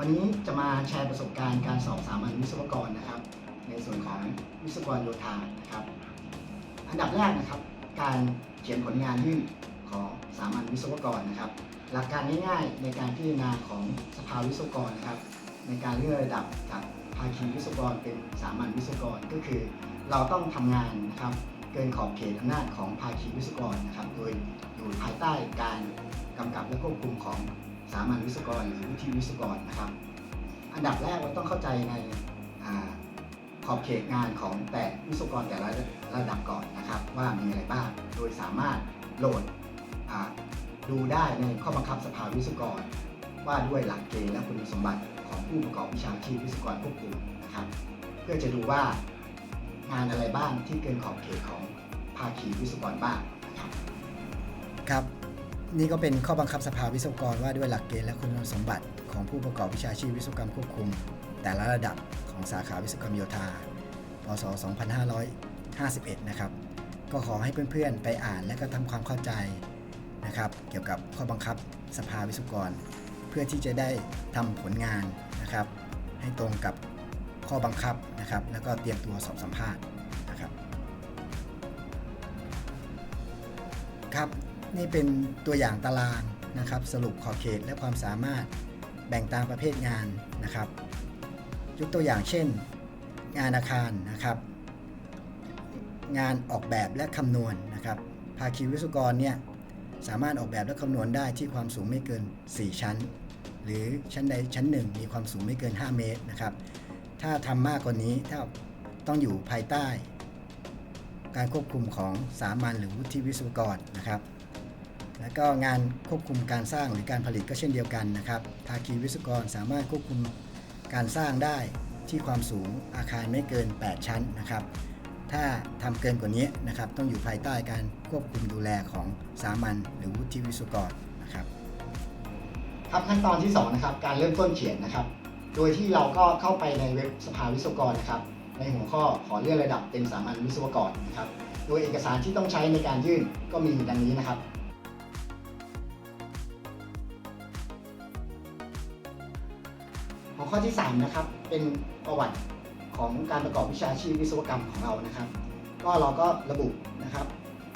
วันนี้จะมาแชร์ประสบการณ์การสอบสามัญวิศวกรนะครับ ในส่วนของวิศวกรโยธานะครับ อันดับแรกนะครับ การเขียนผลงานยื่นของสามัญวิศวกรนะครับ หลักการง่ายๆ ในการพิจารณาของสภาวิศวกรนะครับ ในการเลื่อนระดับจากภาคีวิศวกรเป็นสามัญวิศวกรก็คือ เราต้องทำงานนะครับ เกินขอบเขตอำนาจของภาคีวิศวกรนะครับ โดยอยู่ภายใต้การกำกับและควบคุมของามัญวิศวกรหรือวุฒิวิศวกรนะครับ อันดับแรกเราต้องเข้าใจในอขอบเขตงานของแต่วิศวกรแต่ละระดับก่อนนะครับ ว่ามีอะไรบ้าง โดยสามารถโหลดดูได้ในข้อบังคับสภาวิศวกร ว่าด้วยหลักเกณฑ์และคุณสมบัติของผู้ประกอบวิชาชีพวิศวกรควบคุมนะครับ เพื่อจะดูว่างานอะไรบ้างที่เกินขอบเขตของภาคีวิศวกรบ้างนะครับครับ นี่ก็เป็นข้อบังคับสภาวิศวกรว่าด้วยหลักเกณฑ์และคุณสมบัติของผู้ประกอบวิชาชีพวิศวกรรมควบคุม แต่ละระดับของสาขาวิศวกรรมโยธา พศ 2551 นะครับ ก็ขอให้เพื่อนๆ ไปอ่านและก็ทำความเข้าใจนะครับ เกี่ยวกับข้อบังคับสภาวิศวกร เพื่อที่จะได้ทำผลงานนะครับ ให้ตรงกับข้อบังคับนะครับ แล้วก็เตรียมตัวสอบสัมภาษณ์นะครับ ครับ นี่เป็นตัวอย่างตารางนะครับ สรุปขอบเขตและความสามารถแบ่งตามประเภทงานนะครับยกตัวอย่างเช่น งานอาคารนะครับ งานออกแบบและคำนวณนะครับภาคีวิศวกรเนี่ยสามารถออกแบบและคำนวณได้ที่ความสูงไม่เกิน 4 ชั้น หรือชั้นใดชั้นหนึ่งมีความสูงไม่เกิน 5 เมตรนะครับ ถ้าทำมากกว่านี้ถ้าต้องอยู่ภายใต้ การควบคุมของสามัญหรือวุฒิวิศวกรนะครับ แล้วก็งานควบคุมการสร้างหรือการผลิตก็เช่นเดียวกันนะครับ ภาคีวิศวกรสามารถควบคุมการสร้างได้ที่ความสูงอาคารไม่เกิน 8 ชั้นนะครับ ถ้าทำเกินกว่านี้นะครับ ต้องอยู่ภายใต้การควบคุมดูแลของสามัญหรือวุฒิวิศวกรนะครับ ครับขั้นตอนที่2นะครับการเริ่มต้นเขียนนะครับ โดยที่เราก็เข้าไปในเว็บสภาวิศวกรนะครับ ในหัวข้อขอเลื่อนระดับเป็นสามัญวิศวกรนะครับ โดยเอกสารที่ต้องใช้ในการยื่นก็มีดังนี้นะครับ ข้อที่3นะครับเป็นประวัติของการประกอบวิชาชีพวิศวกรรมของเรานะครับ ก็เราก็ระบุนะครับ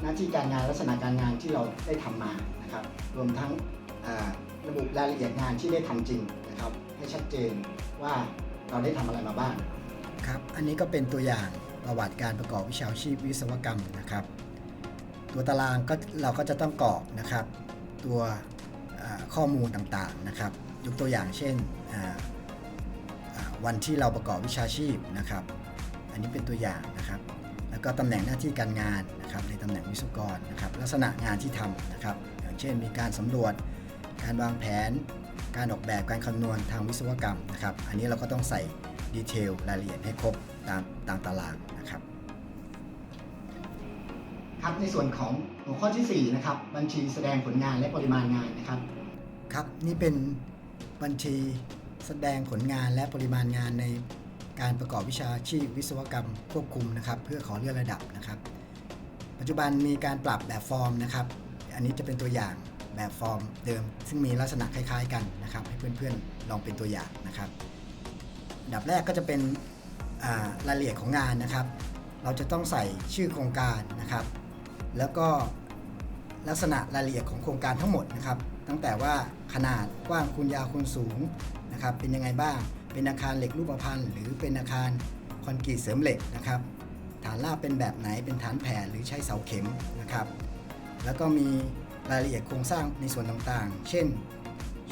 หน้าที่การงานลักษณะการงานที่เราได้ทำมานะครับ รวมทั้งระบุรายละเอียดงานที่ได้ทำจริงนะครับ ให้ชัดเจนว่าเราได้ทำอะไรมาบ้างครับอันนี้ก็เป็นตัวอย่างประวัติการประกอบวิชาชีพวิศวกรรมนะครับ ตัวตารางก็เราก็จะต้องกรอกนะครับ ตัวข้อมูลต่างๆนะครับ ยกตัวอย่างเช่น วันที่เราประกอบวิชาชีพนะครับ อันนี้เป็นตัวอย่างนะครับ แล้วก็ตำแหน่งหน้าที่การงานนะครับในตำแหน่งวิศวกรนะครับ ลักษณะงานที่ทำนะครับ อย่างเช่น มีการสำรวจ การวางแผน การออกแบบการคำนวณทางวิศวกรรมนะครับ อันนี้เราก็ต้องใส่ดีเทลรายละเอียดให้ครบตามตามตารางนะครับครับในส่วนของหัวข้อทีสี่4 นะครับ บัญชีแสดงผลงานและปริมาณงานนะครับ ครับ นี่เป็นบัญชี แสดงผลงานและปริมาณงานในการประกอบวิชาชีพวิศวกรรมควบคุมนะครับ เพื่อขอเลื่อนระดับนะครับ ปัจจุบันมีการปรับแบบฟอร์มนะครับ อันนี้จะเป็นตัวอย่างแบบฟอร์มเดิม ซึ่งมีลักษณะคล้าย ๆ กันนะครับ ให้เพื่อนๆลองเป็นตัวอย่างนะครับดับแรกก็จะเป็นรายละเอียดของงานนะครับ เราจะต้องใส่ชื่อโครงการนะครับ แล้วก็ลักษณะรายละเอียดของโครงการทั้งหมดนะครับ ตั้งแต่ว่า ขนาดกว้างคูณยาวคูณสูงนะครับเป็นยังไงบ้าง เป็นอาคารเหล็กรูปพรรณหรือเป็นอาคารคอนกรีตเสริมเหล็กนะครับฐานราบเป็นแบบไหนเป็นฐานแผ่หรือใช้เสาเข็มนะครับ แล้วก็มีรายละเอียดโครงสร้างในส่วนต่างๆ เช่น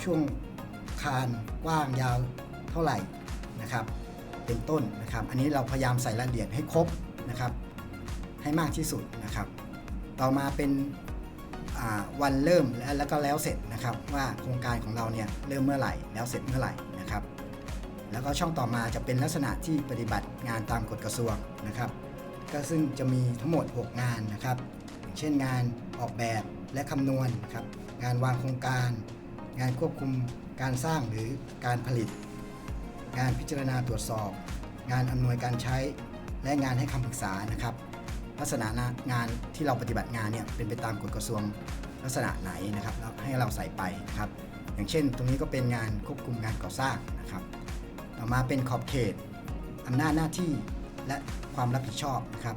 ช่วงคานกว้างยาวเท่าไหร่นะครับ เป็นต้นนะครับ อันนี้เราพยายามใส่รายละเอียดให้ครบนะครับ ให้มากที่สุดนะครับ ต่อมาเป็น วันเริ่มและแล้วก็แล้วเสร็จนะครับ ว่าโครงการของเราเนี่ยเริ่มเมื่อไหร่แล้วเสร็จเมื่อไหร่นะครับ แล้วก็ช่องต่อมาจะเป็นลักษณะที่ปฏิบัติงานตามกฎกระทรวงนะครับ ก็ซึ่งจะมีทั้งหมด 6 งานนะครับอย่างเช่นงานออกแบบและคำนวณนครับ งานวางโครงการ งานควบคุมการสร้างหรือการผลิต งานพิจารณาตรวจสอบ งานอำนวยการใช้และงานให้คำปรึกษานะครับ ลักษณะงานที่เราปฏิบัติงานเนี่ยเป็นไปตามกฎกระทรวงลักษณะไหนนะครับแล้วให้เราใส่ไปนะครับอย่างเช่น ตรงนี้ก็เป็นงานควบคุมงานก่อสร้างนะครับ ต่อมาเป็นขอบเขตอำนาจหน้าที่และความรับผิดชอบนะครับ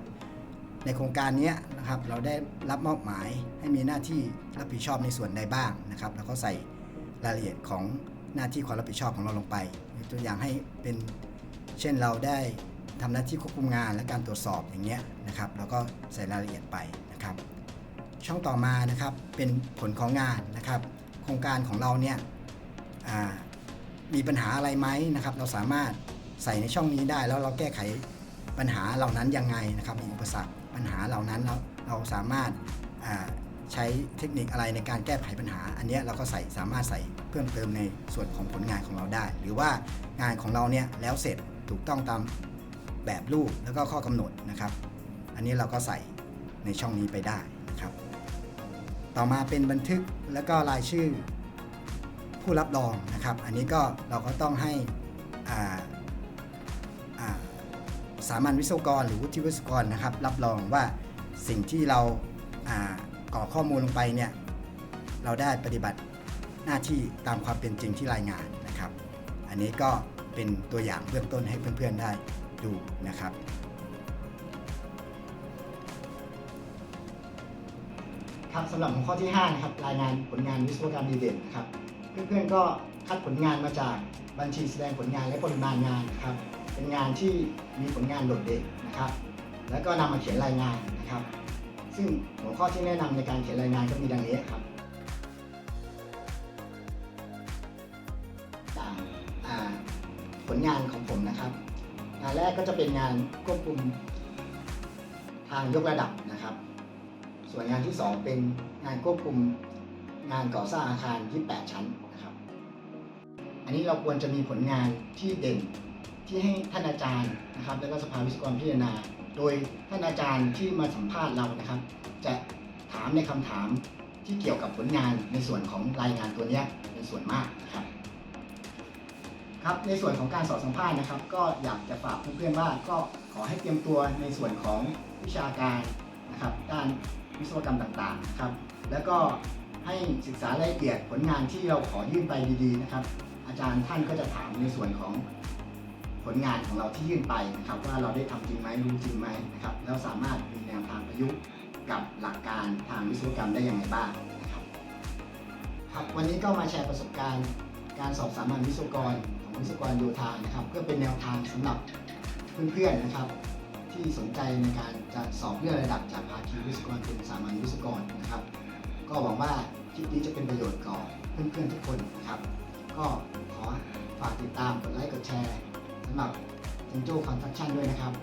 ในโครงการนี้นะครับเราได้รับมอบหมายให้มีหน้าที่รับผิดชอบในส่วนใดบ้างนะครับ แล้วก็ใส่รายละเอียดของหน้าที่ความรับผิดชอบของเราลงไปตัวอย่างให้เป็นเช่นเราได้ ทำหน้าที่ควบคุมงานและการตรวจสอบอย่างเงี้ยนะครับ แล้วก็ใส่รายละเอียดไปนะครับ ช่องต่อมานะครับเป็นผลของงานนะครับ โครงการของเราเนี่ยมีปัญหาอะไรไหมนะครับ เราสามารถใส่ในช่องนี้ได้ แล้วเราแก้ไขปัญหาเหล่านั้นยังไงนะครับมีอุปสรรคปัญหาเหล่านั้นเราเราสามารถใช้เทคนิคอะไรในการแก้ไขปัญหา อันนี้เราก็ใส่สามารถใส่เพิ่มเติมในส่วนของผลงานของเราได้ หรือว่างานของเราเนี่ยแล้วเสร็จถูกต้องตาม แบบรูปแล้วก็ข้อกำหนดนะครับ อันนี้เราก็ใส่ในช่องนี้ไปได้นะครับ ต่อมาเป็นบันทึกแล้วก็รายชื่อผู้รับรองนะครับ อันนี้ก็เราก็ต้องให้อ่าสามัญวิศวกร หรือวุฒิวิศวกรนะครับ รับรองว่าสิ่งที่เราอ่ากรอกข้อมูลลงไปเนี่ยเราได้ปฏิบัติหน้าที่ตามความเป็นจริงที่รายงานนะครับ อันนี้ก็เป็นตัวอย่างเบื้องต้นให้เพื่อนๆได้ ดูนะครับครับสำหรับหัวข้อที่5นะครับรายงานผลงานวิศวกรรมดีเด่นนะครับเพื่อนๆก็คัดผลงานมาจากบัญชีแสดงผลงานและปริมาณงานนะครับเป็นงานที่มีผลงานโดดเด่นนะครับ แล้วก็นำมาเขียนรายงานนะครับ ซึ่งหัวข้อที่แนะนำในการเขียนรายงานก็มีดังนี้ครับ กก็จะเป็นงานควบคุมทางยกระดับนะครับ ส่วนงานที่ 2 เป็นงานควบคุมงานก่อสร้างอาคาร 28 ชั้นนะครับ อันนี้เราควรจะมีผลงานที่เด่นที่ให้ท่านอาจารย์นะครับ และก็สภาวิศวกรพิจารณา โดยท่านอาจารย์ที่มาสัมภาษณ์เรานะครับ จะถามในคำถามที่เกี่ยวกับผลงานในส่วนของรายงานตัวนี้เป็นส่วนมากนะครับ ครับในส่วนของการสอบสัมภาษณ์นะครับ ก็อยากจะฝากเพื่อนๆว่าก็ขอให้เตรียมตัวในส่วนของวิชาการนะครับด้านวิศวกรรมต่างๆนะครับแล้วก็ให้ศึกษารายละเอียดผลงานที่เราขอยื่นไปดีๆนะครับ อาจารย์ท่านก็จะถามในส่วนของผลงานของเราที่ยื่นไปนะครับ ว่าเราได้ทำจริงไหมรู้จริงไหมนะครับแล้วสามารถมีแนวทางประยุกต์กับหลักการทางวิศวกรรมได้อยังไงบ้างนะครับครับวันนี้ก็มาแชร์ประสบการณ์การสอบสามัญวิศวกร ของวิศวกรโยธานะครับ เพื่อเป็นแนวทางสำหรับเพื่อนๆนะครับ ที่สนใจในการจะสอบเลื่อนระดับจากภาคีวิศวกรเป็นสามัญวิศวกรนะครับ ก็หวังว่าคลิปนี้จะเป็นประโยชน์ก่อเพื่อนๆทุกคนนะครับ ก็ขอฝากติดตามกดไลค์กดแชร์สำหรับจิงโจ้คอนทัคชั่นด้วยนะครับ